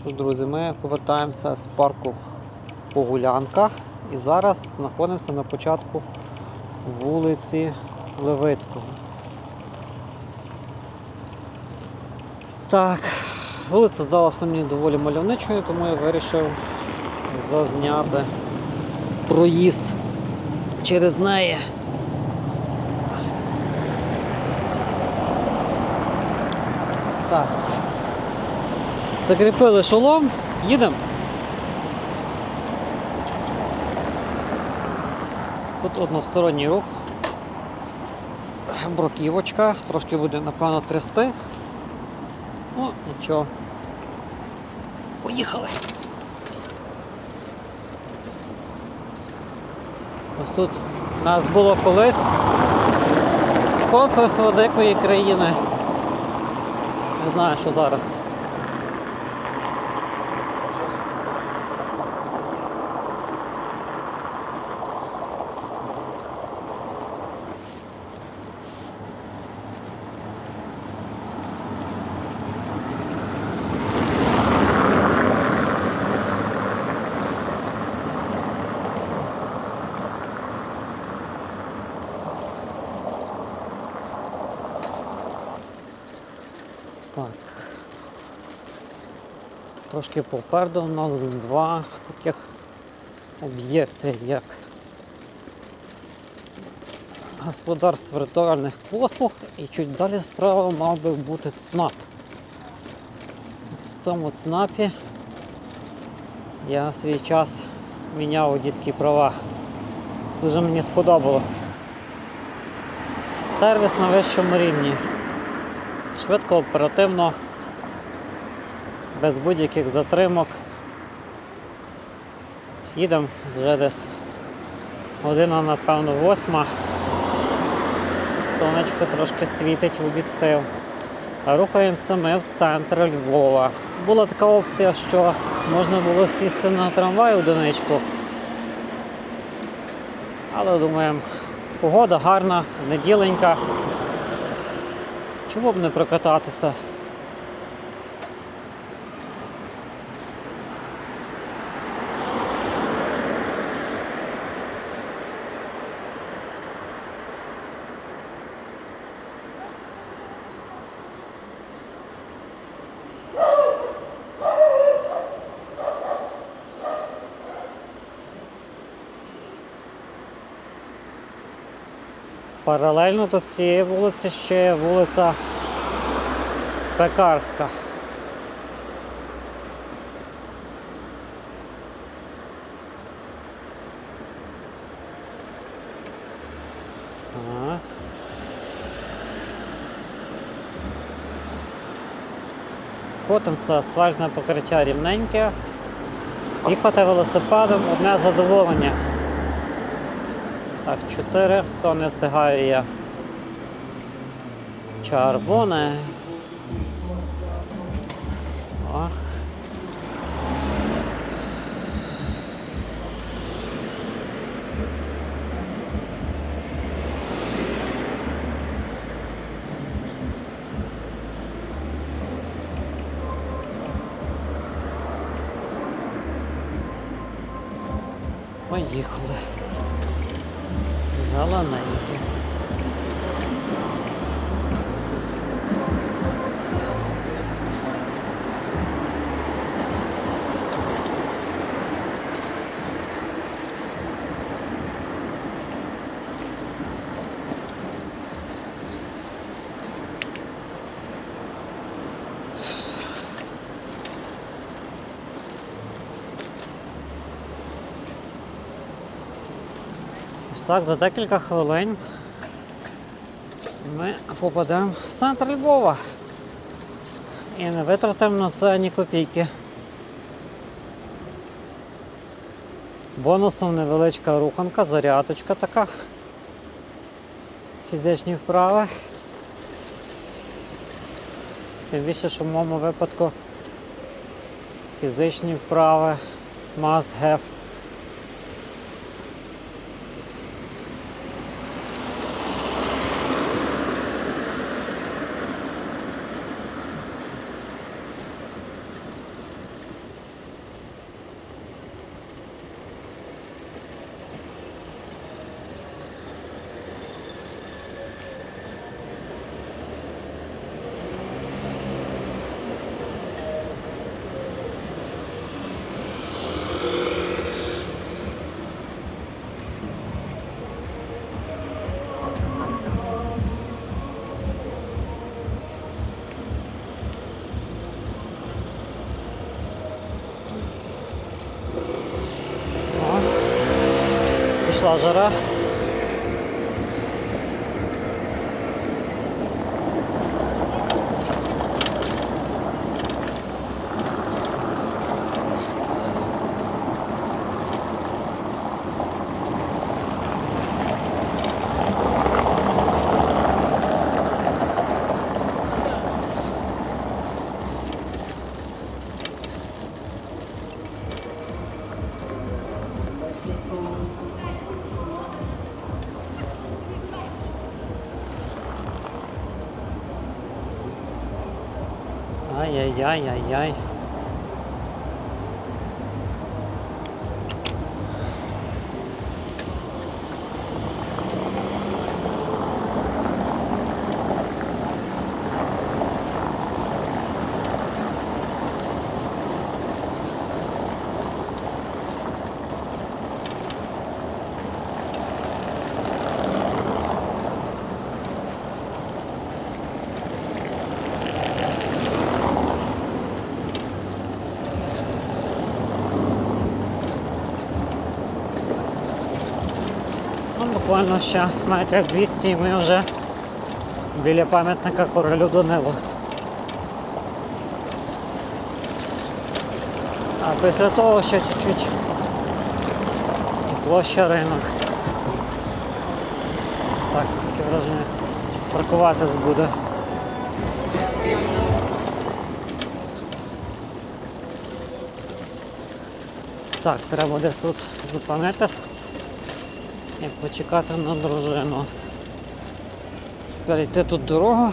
Що ж, друзі, ми повертаємося з парку Погулянка і зараз знаходимося на початку вулиці Левицького. Так, вулиця здалася мені доволі мальовничою, тому я вирішив зазняти проїзд через неї. Так. Закріпили шолом, їдемо. Тут односторонній рух. Бруківочка, трошки буде, напевно, трясти. Ну, нічого. Поїхали. Ось тут нас було колись консульство дикої країни. Не знаю, що зараз. Так. Трошки попереду у нас два таких об'єкти, як господарство ритуальних послуг і чуть далі справа мав би бути ЦНАП. В цьому ЦНАПі я в свій час міняв водійські права. Дуже мені сподобалось. Сервіс на вищому рівні. Швидко, оперативно, без будь-яких затримок. Їдемо вже десь година, напевно, восьма. Сонечко трошки світить в об'єктив. Рухаємося ми в центр Львова. Була така опція, що можна було сісти на трамвай одиничку. Але думаємо, погода гарна, неділенька. Чому б не прокататися? Паралельно до цієї вулиці ще є вулиця Пекарська. Ага. Котимося, асфальтне покриття рівненьке. Їхати велосипедом одне задоволення. Так, 4, все не встигаю. Червоне. О. Поїхали. Зелененьке. Так, за декілька хвилин ми попадемо в центр Львова. І не витратимо на це ні копійки. Бонусом невеличка руханка, зарядочка така. Фізичні вправи. Тим більше, що в моєму випадку фізичні вправи must have. başlayacaq. Ай-яй-яй-яй-яй. Ну, буквально ще метрів 200 і ми вже біля пам'ятника королю Данилу. А після того ще чуть-чуть площа ринок. Так, таке враження, паркуватись буде. Так, треба десь тут зупинитись і почекати на дружину. Перейти тут дорогу